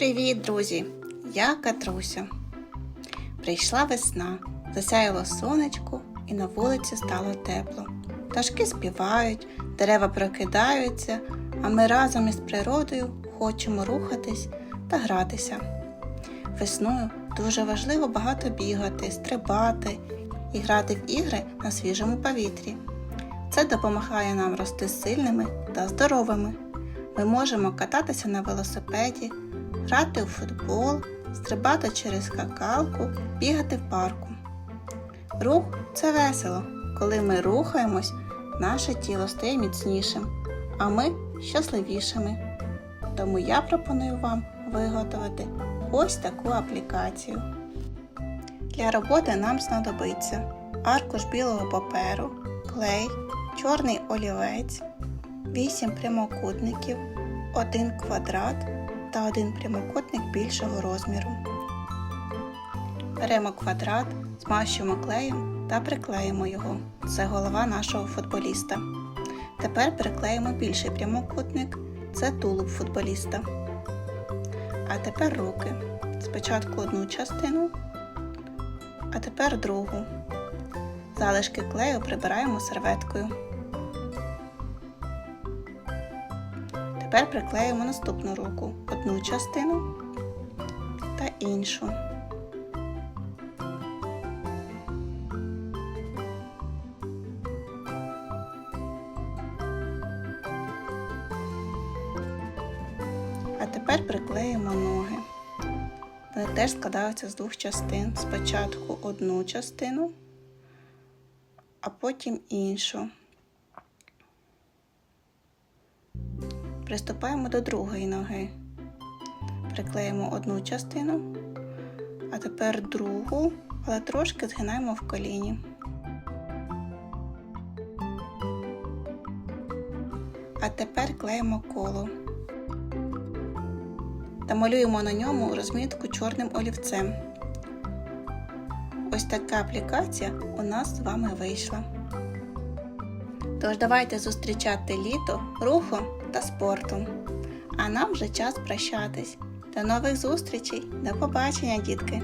Привіт, друзі! Я Катруся. Прийшла весна, засяяло сонечко і на вулиці стало тепло. Пташки співають, дерева прокидаються, а ми разом із природою хочемо рухатись та гратися. Весною дуже важливо багато бігати, стрибати і грати в ігри на свіжому повітрі. Це допомагає нам рости сильними та здоровими. Ми можемо кататися на велосипеді, грати у футбол, стрибати через скакалку, бігати в парку. Рух це весело. Коли ми рухаємось, наше тіло стає міцнішим, а ми щасливішими. Тому я пропоную вам виготовити ось таку аплікацію. Для роботи нам знадобиться аркуш білого паперу, клей, чорний олівець, 8 прямокутників, 1 квадрат та один прямокутник більшого розміру. Беремо квадрат, змащуємо клеєм та приклеїмо його. Це голова нашого футболіста. Тепер приклеїмо більший прямокутник, це тулуб футболіста. А тепер руки. Спочатку одну частину, а тепер другу. Залишки клею прибираємо серветкою. Тепер приклеїмо наступну руку, одну частину та іншу. А тепер приклеїмо ноги. Вони теж складаються з двох частин. Спочатку одну частину, а потім іншу. Приступаємо до другої ноги. Приклеїмо одну частину, а тепер другу, але трошки згинаємо в коліні. А тепер клеїмо коло та малюємо на ньому розмітку чорним олівцем. Ось така аплікація у нас з вами вийшла. Тож давайте зустрічати літо рухом та спортом. А нам вже час прощатись. До нових зустрічей. До побачення, дітки!